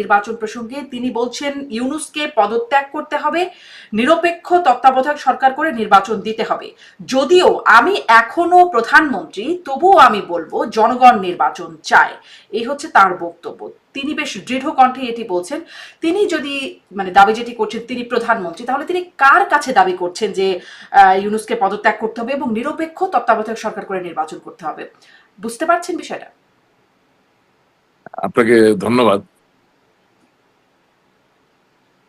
নির্বাচন প্রসঙ্গে তিনি বলছেন, ইউনুসকে পদত্যাগ করতে হবে, নিরপেক্ষ তত্ত্বাবধায়ক সরকার করে নির্বাচন দিতে হবে। যদিও আমি এখনও প্রধানমন্ত্রী, তবুও আমি বলব জনগণ নির্বাচন চায়। এই হচ্ছে তার বক্তব্য। তিনি বেশ দৃঢ় কণ্ঠে এটি বলছেন, তিনি যদি মানে দাবি যেটি করছেন তিনি প্রধানমন্ত্রী, তাহলে তিনি কার কাছে দাবি করছেন যে ইউনুসকে পদত্যাগ করতে হবে এবং নিরপেক্ষ তত্ত্বাবধায়ক সরকার করে নির্বাচন করতে হবে? বুঝতে পারছেন বিষয়টা? আপনাকে ধন্যবাদ।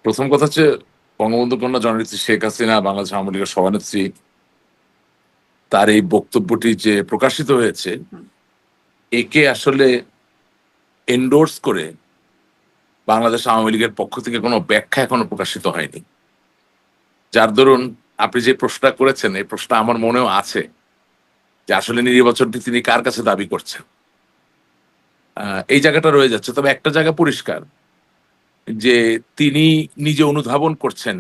প্রথম কথা হচ্ছে বঙ্গবন্ধু কন্যা জননেত্রী শেখ হাসিনা বাংলাদেশ আওয়ামী লীগের সভানেত্রী তার এই বক্তব্যটি যে প্রকাশিত হয়েছে একে আসলে এন্ডোর্স করে বাংলাদেশ আওয়ামী লীগের পক্ষ থেকে কোনো ব্যাখ্যা এখনও প্রকাশিত হয়নি। যার দরুন আপনি যে প্রশ্নটা করেছেন এই প্রশ্ন আমার মনেও আছে যে আসলে নির্বাচনটি তিনি কার কাছে দাবি করছেন। এই জায়গাটা রয়ে যাচ্ছে। তবে একটা জায়গা পরিষ্কার যে তিনি নিজে অনুধাবন করছেন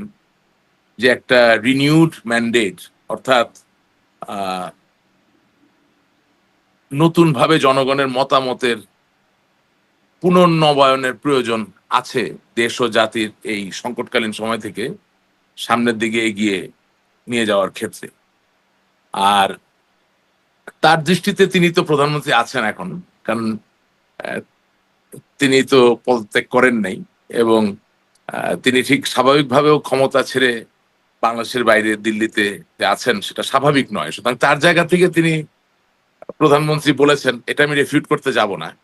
যে একটা রিনিউড ম্যান্ডেট অর্থাৎ নতুনভাবে জনগণের মতামতের পুনর্নবায়নের প্রয়োজন আছে দেশ ও জাতির এই সংকটকালীন সময় থেকে সামনের দিকে এগিয়ে নিয়ে যাওয়ার ক্ষেত্রে। আর তার দৃষ্টিতে তিনি তো প্রধানমন্ত্রী আছেন এখন, কারণ তিনি তো পদত্যাগ করেন নাই। এবং তিনি ঠিক স্বাভাবিকভাবেও ক্ষমতা ছেড়ে বাংলাদেশের বাইরে দিল্লিতে আছেন সেটা স্বাভাবিক নয়। সুতরাং তার জায়গা থেকে তিনি প্রধানমন্ত্রী বলেছেন এটা আমি রেফিউট করতে যাব না।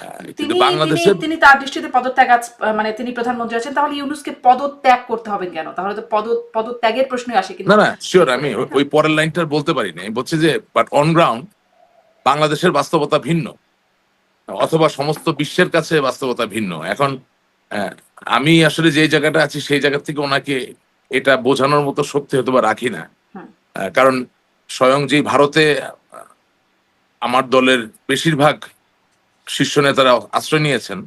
তিনি কিন্তু তিনি তিনি তার দৃষ্টিতে পদত্যাগ মানে তিনি প্রধানমন্ত্রী আছেন তাহলে ইউনুসকে পদত্যাগ করতে হবে কেন? তাহলে তো পদ পদত্যাগের প্রশ্নই আসে কিন্তু। না না শিওর আমি ওই- ওই পরের লাইনটা বলতে পারি না আমি বলছি যে বাট অন গ্রাউন্ড বাংলাদেশের বাস্তবতা ভিন্ন অথবা সমস্ত বিশ্বের কাছে বাস্তবতা ভিন্ন। এখন আহ, আমি আসলে যে জায়গাটা আছি সেই জায়গা থেকে ওনাকে এটা বোঝানোর মতো শক্তি হয়তো বা রাখি না। কারণ স্বয়ং যে ভারতে আমার দলের বেশিরভাগ শীর্ষ নেতারা আশ্রয় নিয়েছেন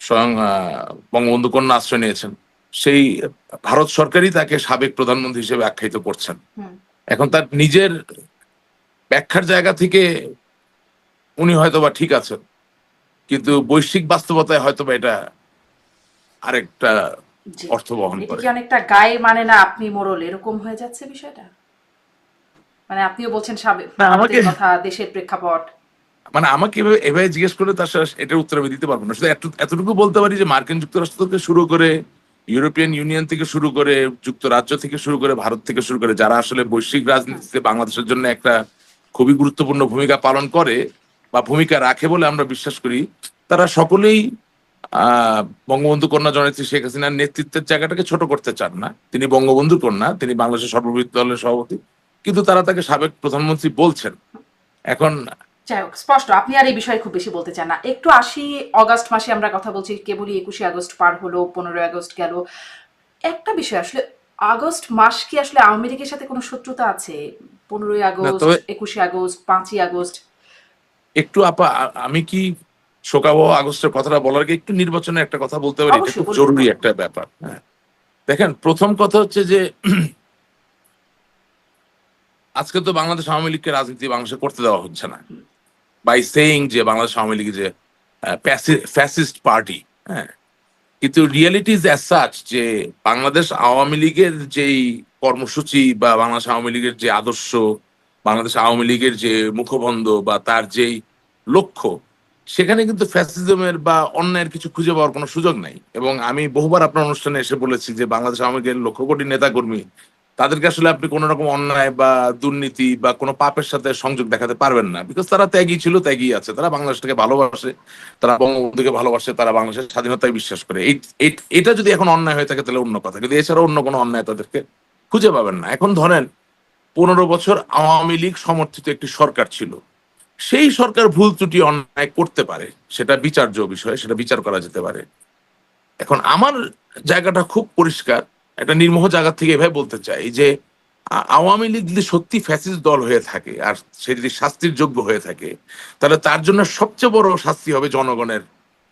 স্বয়ং বঙ্গবন্ধু কন্যা আশ্রয় নিয়েছেন সেই ভারত সরকারই তাকে সাবেক প্রধানমন্ত্রী হিসেবে আখ্যায়িত করছেন। এখন তার নিজের ব্যাখ্যার জায়গা থেকে উনি হয়তোবা ঠিক আছেন কিন্তু বৈশ্বিক বাস্তবতায় হয়তোবা এটা আরেকটা অর্থ বহন করে কি অনেকটা গায়ে মানে না আপনি মোরল? এরকম হয়ে যাচ্ছে বিষয়টা? মানে আপনিও বলছেন সাবেক কথা দেশের প্রেক্ষাপট। মানে আমাকে এভাবে এভাবে জিজ্ঞেস করলে তার সাথে এটার উত্তর আমি দিতে পারব না। শুধু এতটুকু বলতে পারি যে মার্কিন যুক্তরাষ্ট্র থেকে শুরু করে ইউরোপিয়ান ইউনিয়ন থেকে শুরু করে যুক্তরাজ্য থেকে শুরু করে ভারত থেকে শুরু করে যারা আসলে বৈশ্বিক রাজনীতিতে বাংলাদেশের জন্য একটা খুবই গুরুত্বপূর্ণ ভূমিকা পালন করে বা ভূমিকা রাখে বলে আমরা বিশ্বাস করি তারা সকলেই বঙ্গবন্ধু কন্যা জননেত্রী শেখ হাসিনার নেতৃত্বের জায়গাটাকে ছোট করতে চান না। তিনি বঙ্গবন্ধুর কন্যা তিনি বাংলাদেশের সর্ববৃহৎ দলের সভাপতি। কিন্তু তারা তাকে সাবেক প্রধানমন্ত্রী বলছেন। এখন স্পষ্ট আপনি আর এই বিষয়ে খুব বেশি বলতে চান না। একটু আসি অগাস্ট মাসে আমরা কথা বলছি কেবলই একুশে আগস্ট পার হলো পনেরোই আগস্ট গেল। একটা বিষয় আসলে আগস্ট মাস কি আসলে আওয়ামী লীগের সাথে কোনো শত্রুতা আছে? পনেরোই আগস্ট একুশে আগস্ট পাঁচই আগস্ট? একটু আপা আমি কি শোকাবহ আগস্টের কথাটা বলার আগে একটু নির্বাচনে একটা কথা বলতে পারি এটা খুব জরুরি একটা ব্যাপার। হ্যাঁ। দেখেন প্রথম কথা হচ্ছে যে আজকে তো বাংলাদেশ আওয়ামী লীগকে রাজনীতি বাংলাদেশে করতে দেওয়া হচ্ছে না। বাই সেইং যে বাংলাদেশ আওয়ামী লীগ যে ফ্যাসিস্ট পার্টি হ্যাঁ। কিন্তু রিয়েলিটি ইজ অ্যাজ সাচ যে বাংলাদেশ আওয়ামী লীগের যেই কর্মসূচি বা বাংলাদেশ আওয়ামী লীগের যে আদর্শ বাংলাদেশ আওয়ামী লীগের যে মুখবন্ধ বা তার যেই লক্ষ্য সেখানে কিন্তু ফ্যাসিজমের বা অন্যায়ের কিছু খুঁজে পাওয়ার কোনো সুযোগ নাই। এবং আমি বহুবার আপনার অনুষ্ঠানে এসে বলেছি যে বাংলাদেশ আওয়ামী লক্ষ কোটি নেতাকর্মী, তাদেরকে আসলে আপনি কোনো রকম অন্যায় বা দুর্নীতি বা কোনো পাপের সাথে সংযোগ দেখাতে পারবেন না। বিকজ তারা ত্যাগী ছিল, ত্যাগী আছে। তারা বাংলাদেশটাকে ভালোবাসে, তারা বঙ্গবন্ধুকে ভালোবাসে, তারা বাংলাদেশের স্বাধীনতায় বিশ্বাস করে। এই- এটা যদি এখন অন্যায় হয়ে থাকে তাহলে অন্য কথা। কিন্তু এছাড়া অন্য কোনো অন্যায় তাদেরকে খুঁজে পাবেন না। এখন ধরেন, পনেরো বছর আওয়ামী লীগ সমর্থিত একটি সরকার ছিল। সেই সরকার ভুল ত্রুটি অন্যায় করতে পারে, সেটা বিচার্য বিষয়, সেটা বিচার করা যেতে পারে। এখন আমার জায়গাটা খুব পরিষ্কার, একটা নির্মোহ জায়গা থেকে এভাবে বলতে চাই যে আওয়ামী লীগ যদি সত্যি ফ্যাসিস্ট দল হয়ে থাকে, আর সে যদি শাস্তির যোগ্য হয়ে থাকে, তাহলে তার জন্য সবচেয়ে বড় শাস্তি হবে জনগণের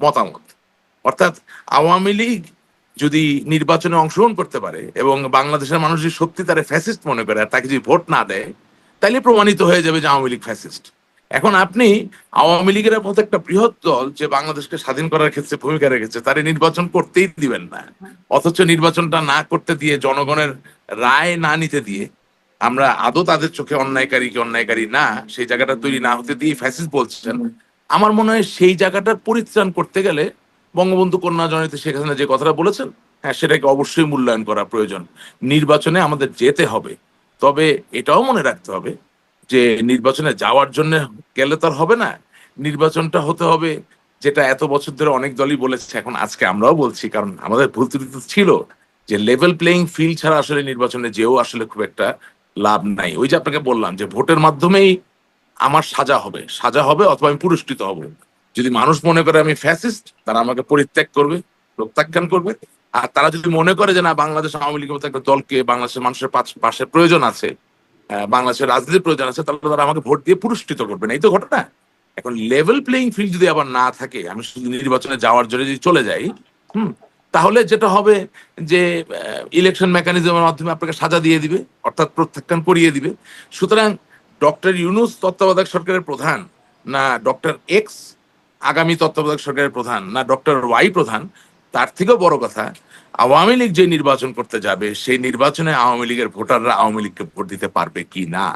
মতামত। অর্থাৎ আওয়ামী লীগ যদি নির্বাচনে অংশগ্রহণ করতে পারে এবং বাংলাদেশের মানুষ যদি সত্যি তারা ফ্যাসিস্ট মনে করে, আর তাকে যদি ভোট না দেয় তাহলে প্রমাণিত হয়ে যাবে যে আওয়ামী লীগ ফ্যাসিস্ট। এখন আপনি আওয়ামী লীগের মতো একটা বৃহৎ দল যে বাংলাদেশকে স্বাধীন করার ক্ষেত্রে ভূমিকা রেখেছে, তারে নির্বাচন করতেই দিবেন না। অথচ নির্বাচনটা না করতে দিয়ে, জনগণের রায় না নিতে দিয়ে আমরা আদৌ তাদের চোখে অন্যায়কারী কি অন্যায়কারী না, সেই জায়গাটা তৈরি না হতে দিয়ে ফ্যাসিস বলছেন। আমার মনে হয় সেই জায়গাটার পরিত্রাণ করতে গেলে বঙ্গবন্ধু কন্যা জনিত শেখ হাসিনা যে কথাটা বলেছেন হ্যাঁ সেটাকে অবশ্যই মূল্যায়ন করা প্রয়োজন। নির্বাচনে আমাদের যেতে হবে, তবে এটাও মনে রাখতে হবে যে নির্বাচনে যাওয়ার জন্য গেলে তো আর হবে না। নির্বাচনটা হতে হবে, যেটা এত বছর ধরে অনেক দলই বলেছে, এখন আজকে আমরাও বলছি, কারণ আমাদের ভুল ত্রুটি ছিল। যে লেভেল প্লেইং ফিল্ড ছাড়া আসলে নির্বাচনে যেও আসলে খুব একটা লাভ নাই। ওই যে আপনাকে বললাম যে ভোটের মাধ্যমেই আমার সাজা হবে। সাজা হবে অথবা আমি পুরস্কৃত হব। যদি মানুষ মনে করে আমি ফ্যাসিস্ট তারা আমাকে পরিত্যাগ করবে, প্রত্যাখ্যান করবে। আর তারা যদি মনে করে যে না, বাংলাদেশ আওয়ামী লীগের মতো একটা দলকে বাংলাদেশের মানুষের পাশ- প্রয়োজন আছে বাংলাদেশের রাজনীতির প্রয়োজন আছে, তাহলে তারা আমাকে ভোট দিয়ে পুরস্কৃত করবে। না, এই তো ঘটনা। এখন লেভেল প্লেইং ফিল্ড যদি আবার না থাকে, আমি শুধু নির্বাচনে যাওয়ার জন্য যদি চলে যাই, হুম, তাহলে যেটা হবে যে ইলেকশন মেকানিজমের মাধ্যমে আপনাকে সাজা দিয়ে দিবে, অর্থাৎ প্রত্যাখ্যান করিয়ে দিবে। সুতরাং ডক্টর ইউনুস তত্ত্বাবধায়ক সরকারের প্রধান, না ডক্টর এক্স আগামী তত্ত্বাবধায়ক সরকারের প্রধান, না ডক্টর ওয়াই প্রধান তার থেকেও বড় কথা, আওয়ামী লীগ যে নির্বাচন করতে যাবে, সেই নির্বাচনে আওয়ামী লীগের ভোটাররা আওয়ামী লীগকে ভোট দিতে পারবে কি না?